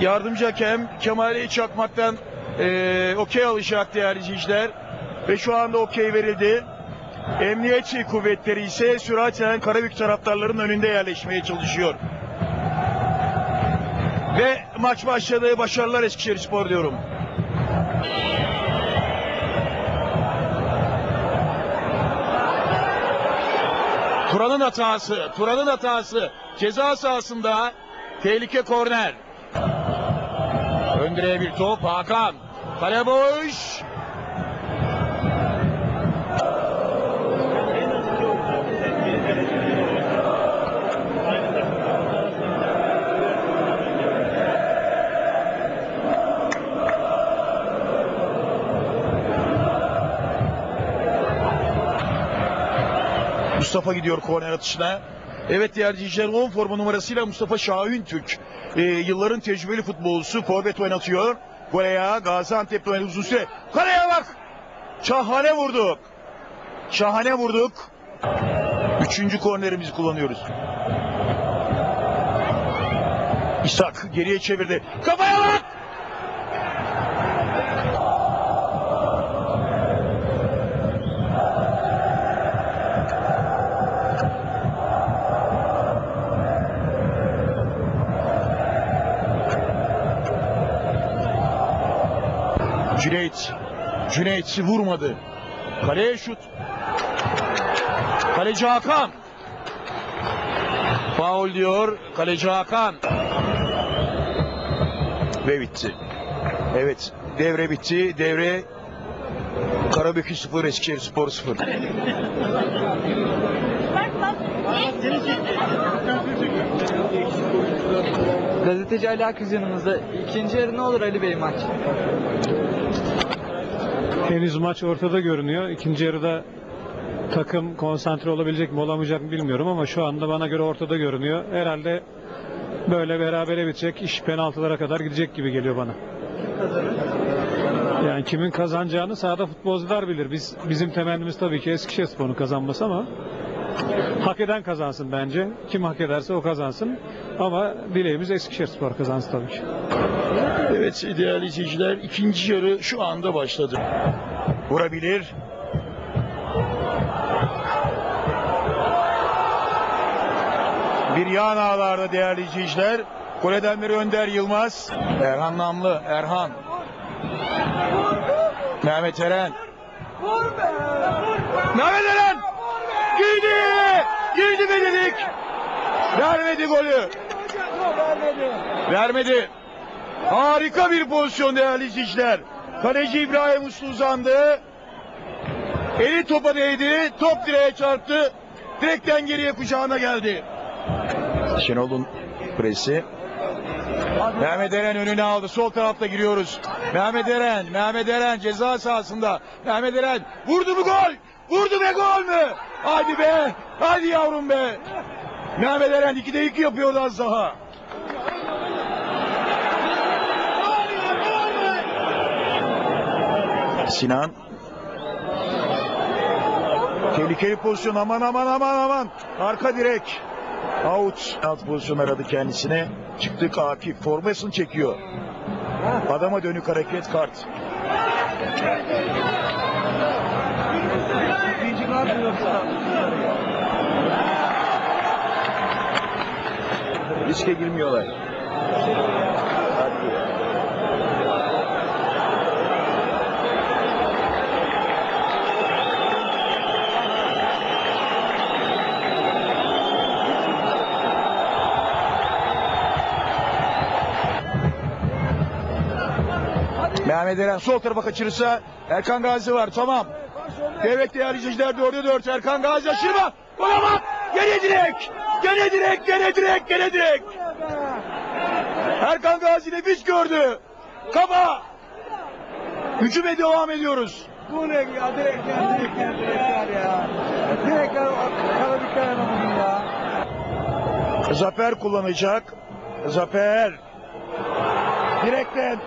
Yardımcı hakem Kemal Çakmak'tan eee okey alacak değerli izleyiciler. Ve şu anda okey verildi. Emniyet kuvvetleri ise süraten Karabük taraftarların önünde yerleşmeye çalışıyor. Ve maç başladı. Başarılar Eskişehir Spor diyorum. Turan'ın hatası, Turan'ın hatası. Ceza sahasında tehlike korner. Ön direğe bir top Hakan. Kale boş. Mustafa gidiyor korner atışına. Evet değerli izleyiciler 10 forma numarasıyla Mustafa Şahin Türk. Ee, yılların tecrübeli futbolcusu forvet oynatıyor. Kore'ye Gaziantep'te oynadı uzun süre. Kore'ye bak! Şahane vurduk. Şahane vurduk. Üçüncü kornerimizi kullanıyoruz. İshak geriye çevirdi. Kafaya bak! Cüneyt. Cüneyt vurmadı. Kaleye şut. Kaleci Hakan. Faul diyor kaleci Hakan. Ve bitti. Evet devre bitti. Devre Karabükü 0 Eskişehir Spor 0. Gazeteci Ali Aküz yanımızda. İkinci yarı ne olur Ali Bey maç? Henüz maç ortada görünüyor. İkinci yarıda takım konsantre olabilecek mi olamayacak mı bilmiyorum ama şu anda bana göre ortada görünüyor. Herhalde böyle berabere bitecek iş penaltılara kadar gidecek gibi geliyor bana. Yani kimin kazanacağını sahada futbolcular bilir. Biz bizim temennimiz tabii ki Eskişehirspor'un kazanması ama hak eden kazansın bence. Kim hak ederse o kazansın. Ama dileğimiz Eskişehirspor kazansın tabii ki. Evet değerli izleyiciler ikinci yarı şu anda başladı. Vurabilir. Bir yan ağlarda değerli izleyiciler. Kuleden beri Önder Yılmaz. Erhan Namlı. Erhan. Mehmet Eren. Mehmet Eren. Girdi. Girdi be dedik. Vermedi golü. Vermedi. Harika bir pozisyon değerli izleyiciler. Kaleci İbrahim Uslu uzandı. Eli topa değdi. Top direğe çarptı. Direkten geriye kucağına geldi. Şenol'un presi. Mehmet Eren önüne aldı. Sol tarafta giriyoruz. Mehmet Eren, Mehmet Eren ceza sahasında. Mehmet Eren vurdu mu gol? Vurdu ve gol mü? Hadi be. Hadi yavrum be. Mehmet Eren 2'de 2 yapıyordu az daha. Sinan. Tehlikeli pozisyon aman aman aman aman. Arka direk. Out. Alt pozisyon aradı kendisine. Çıktık Akif. Formasını çekiyor. Adama dönük hareket kart. Riske girmiyorlar. Mehmet Eren sol tarafa kaçırırsa Erkan Gazi var tamam. Evet değerli izleyiciler 4'e 4 Erkan Gazi aşırma. Bak. Gene direk. Gene direk. Gene direk. Gene direk. Erkan Gazi nefis gördü. Kafa. Hücuma devam ediyoruz. Bu ne ya? Direkt ya, direkt ya, direkt ya. Direkt ya, Karabük'ten bugün ya. Zafer kullanacak. Zafer. Direkten.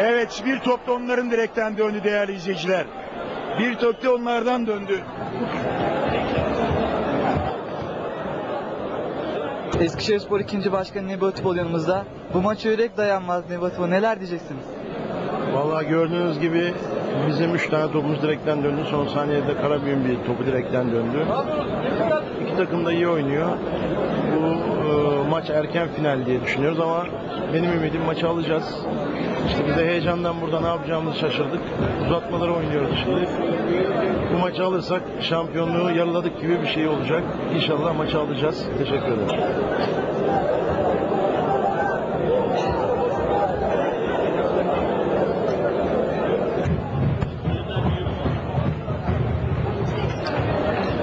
Evet bir top da onların direkten döndü değerli izleyiciler. Bir top da onlardan döndü. Eskişehirspor 2. Başkanı Nebi Atipol yanımızda. Bu maça yürek dayanmaz Nebi Atipol. Neler diyeceksiniz? Vallahi gördüğünüz gibi bizim 3 tane topumuz direkten döndü. Son saniyede Karabük'ün bir topu direkten döndü. İki takım da iyi oynuyor. Bu maç erken final diye düşünüyoruz ama benim ümidim maçı alacağız. İşte biz de heyecandan burada ne yapacağımızı şaşırdık. Uzatmaları oynuyoruz şimdi. Bu maçı alırsak şampiyonluğu yarıladık gibi bir şey olacak. İnşallah maçı alacağız. Teşekkür ederim.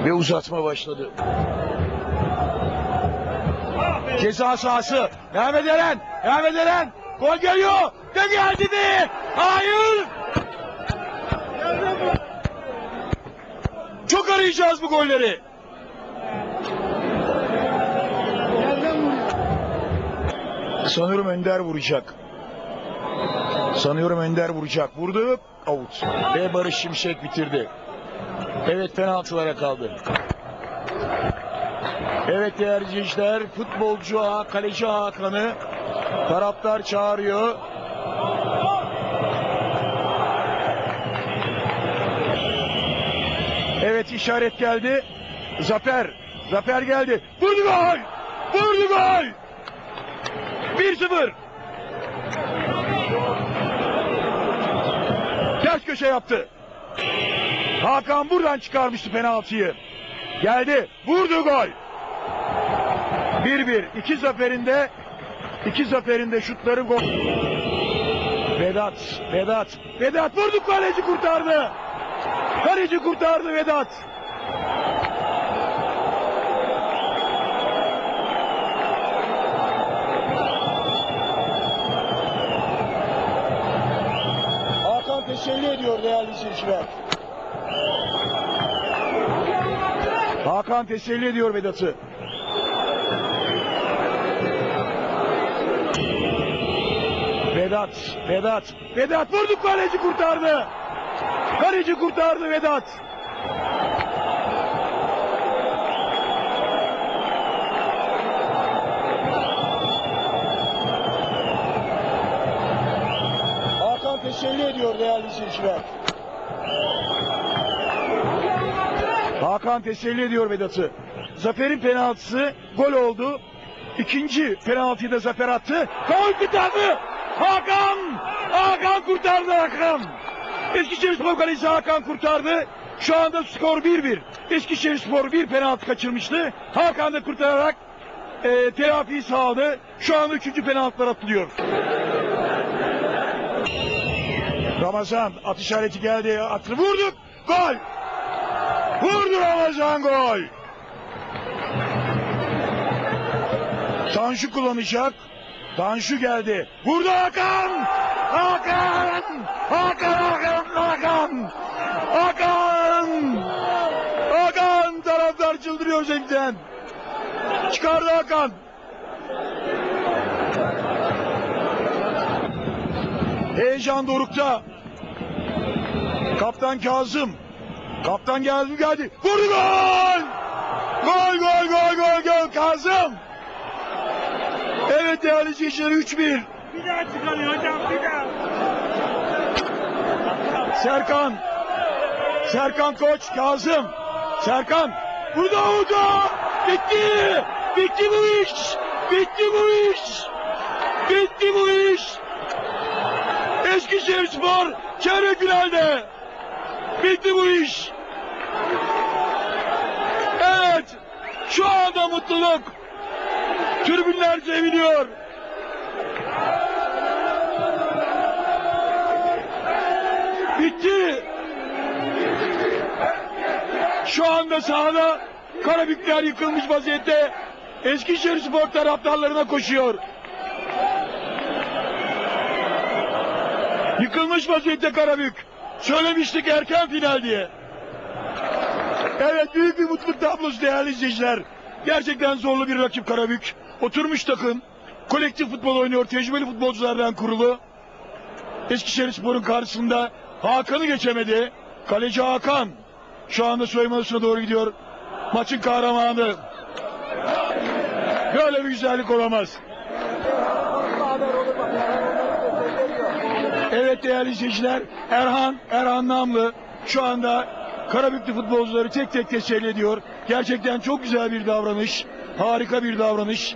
Ve uzatma başladı. Ceza sahası. Mehmet Eren. Mehmet Eren. Gol geliyor. Ne geldi mi? Hayır. Çok arayacağız bu golleri. Sanıyorum Önder vuracak. Sanıyorum Önder vuracak. Vurdu. Out. Ve Barış Şimşek bitirdi. Evet penaltılara kaldı. Evet değerli izleyiciler futbolcu ağa, kaleci Hakan'ı taraftar çağırıyor. Evet işaret geldi. Zafer. Zafer geldi. Vurdu gol. Vurdu gol. 1-0. Ters köşe yaptı. Hakan buradan çıkarmıştı penaltıyı. Geldi. Vurdu gol. 1-1. İki zaferinde iki zaferinde şutları gol. Vedat. Vedat. Vedat vurdu kaleci kurtardı. Kaleci kurtardı Vedat. Hakan teselli ediyor değerli izleyiciler. Hakan teselli ediyor Vedat'ı. Vedat, Vedat, Vedat vurdu kaleci kurtardı. Kaleci kurtardı Vedat. Hakan teselli ediyor değerli izleyiciler. Hakan teselli ediyor Vedat'ı. Zafer'in penaltısı gol oldu. İkinci penaltıyı da Zafer attı. Gol kurtardı. Hakan! Hakan kurtardı Hakan. Eskişehirspor kalecisi Hakan kurtardı. Şu anda skor 1-1. Eskişehirspor bir penaltı kaçırmıştı. Hakan da kurtararak e, telafiyi sağladı. Şu anda üçüncü penaltılar atılıyor. Ramazan at işareti geldi. Atı vurduk. Gol. Vurdu Ramazan gol. Tanju kullanacak. Tanju geldi. Vurdu Hakan. Hakan. Hakan Hakan Hakan. Hakan. Hakan taraftar çıldırıyor zevkten. Çıkardı Hakan. Heyecan dorukta. Kaptan Kazım. Kaptan geldi geldi. Vurdu gol! Gol gol gol gol gol Kazım. Evet değerli izleyiciler 3-1. Bir daha çıkarıyor hocam bir daha. Serkan. Serkan Koç Kazım. Serkan. Burada vurdu. Bitti. Bitti bu iş. Bitti bu iş. Bitti bu iş. Eskişehirspor çeyrek finalde. Bitti bu iş. Evet. Şu anda mutluluk. Tribünler seviniyor. Bitti. Şu anda sahada Karabükler yıkılmış vaziyette. Eskişehir Spor taraftarlarına koşuyor. Yıkılmış vaziyette Karabük. Söylemiştik erken final diye. Evet büyük bir mutluluk tablosu değerli izleyiciler. Gerçekten zorlu bir rakip Karabük. Oturmuş takım. Kolektif futbol oynuyor. Tecrübeli futbolculardan kurulu. Eskişehirspor'un karşısında Hakan'ı geçemedi. Kaleci Hakan şu anda soyunma doğru gidiyor. Maçın kahramanı. Böyle bir güzellik olamaz. Evet değerli izleyiciler, Erhan, Erhan Namlı şu anda Karabüklü futbolcuları tek tek teselli ediyor. Gerçekten çok güzel bir davranış, harika bir davranış.